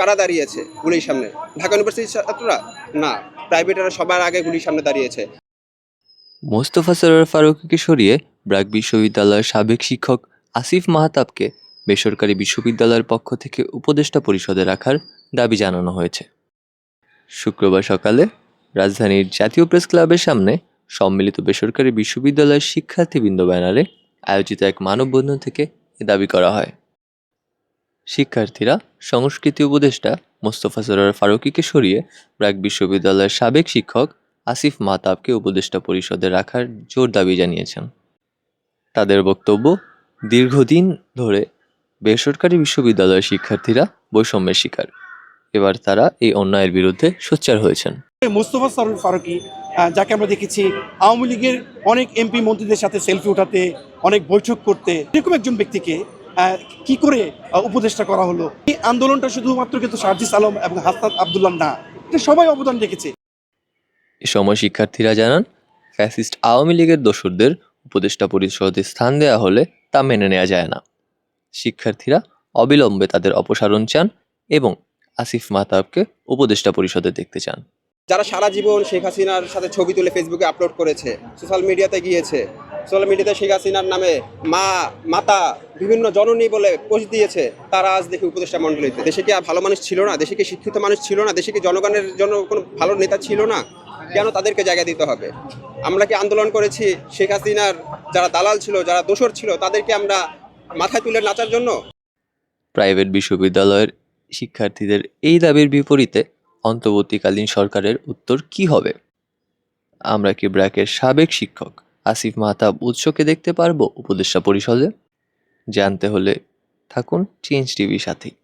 কারা দাঁড়িয়েছে গুলির সামনে? ঢাকা ইউনিভার্সিটির ছাত্ররা? না প্রাইভেটেরা সবার আগে গুলির সামনে দাঁড়িয়েছে। মোস্তফা সরোয়ার ফারুকীকে সরিয়ে ব্র্যাক বিশ্ববিদ্যালয়ের সাবেক শিক্ষক আসিফ মাহতাবকে বেসরকারি বিশ্ববিদ্যালয়ের পক্ষ থেকে উপদেষ্টা পরিষদে রাখার দাবি জানানো হয়েছে। শুক্রবার সকালে রাজধানীর জাতীয় প্রেস ক্লাবের সামনে সম্মিলিত বেসরকারি বিশ্ববিদ্যালয়ের শিক্ষার্থীবৃন্দ ব্যানারে আয়োজিত এক মানববন্ধন থেকে এ দাবি করা হয়। শিক্ষার্থীরা, সংস্কৃতি উপদেষ্টা মোস্তফা সরোয়ার ফারুকীকে সরিয়ে ব্র্যাক বিশ্ববিদ্যালয়ের সাবেক শিক্ষক আসিফ মাহতাবকে উপদেষ্টা পরিষদে রাখার জোর দাবি জানিয়েছেন। তাদের বক্তব্য, দীর্ঘদিন ধরে বেসরকারি বিশ্ববিদ্যালয়ের শিক্ষার্থীরা বৈষম্যের শিকার। এবার তারা এই অন্যায়ের বিরুদ্ধে সোচ্চার হয়েছেন। মোস্তফা সরুল ফারুকি যাকে আমরা দেখেছি আওয়ামী লীগের অনেক এমপি মন্ত্রীদের সাথে সেলফি উঠাতে, অনেক বৈঠক করতে, এরকম একজন ব্যক্তিকে কি করে উপদেষ্টা করা হলো? এই আন্দোলনটা শুধুমাত্র কিন্তু সার্জিস আলম এবং হাসনাত আবদুল্লাহ না এটা সবাই অবদান রেখেছে। এ সময় শিক্ষার্থীরা জানান ফ্যাসিস্ট আওয়ামী লীগের দোসরদের উপদেষ্টা পরিষদে স্থান দেওয়া হলে তা মেনে নেওয়া যায় না। শিক্ষার্থীরা অবিলম্বে তাদের অপসারণ চান এবং আসিফ মাহতাবকে উপদেষ্টা পরিষদে দেখতে চান। যারা সারা জীবন শেখ হাসিনার সাথে ছবি তুলে ফেসবুকে আপলোড করেছে সোশ্যাল মিডিয়াতে গিয়েছে সোশ্যাল মিডিয়াতে শেখ হাসিনার নামে মা মাতা বিভিন্ন জননী বলে পোস্ট দিয়েছে, তারা আজ দেখি উপদেষ্টা মণ্ডলীতে। দেশে কি আর ভালো মানুষ ছিল না? দেশে কি শিক্ষিত মানুষ ছিল না? দেশে কি জনগণের জন্য কোনো ভালো নেতা ছিল না? কেন তাদেরকে জায়গা দিতে হবে? আমরা কি আন্দোলন করেছি শেখ হাসিনার যারা দালাল ছিল, যারা দোসর ছিল, তাদেরকে আমরা মাথায় তুলে নাচার জন্য? প্রাইভেট বিশ্ববিদ্যালয়ের শিক্ষার্থীদের এই দাবির বিপরীতে অন্তর্বর্তীকালীন সরকারের উত্তর কি হবে? আমরা কি ব্র্যাকের সাবেক শিক্ষক আসিফ মাহতাব উৎসকে দেখতে পারব উপদেষ্টা পরিষদে? জানতে হলে থাকুন চেঞ্জ টিভির সাথেই।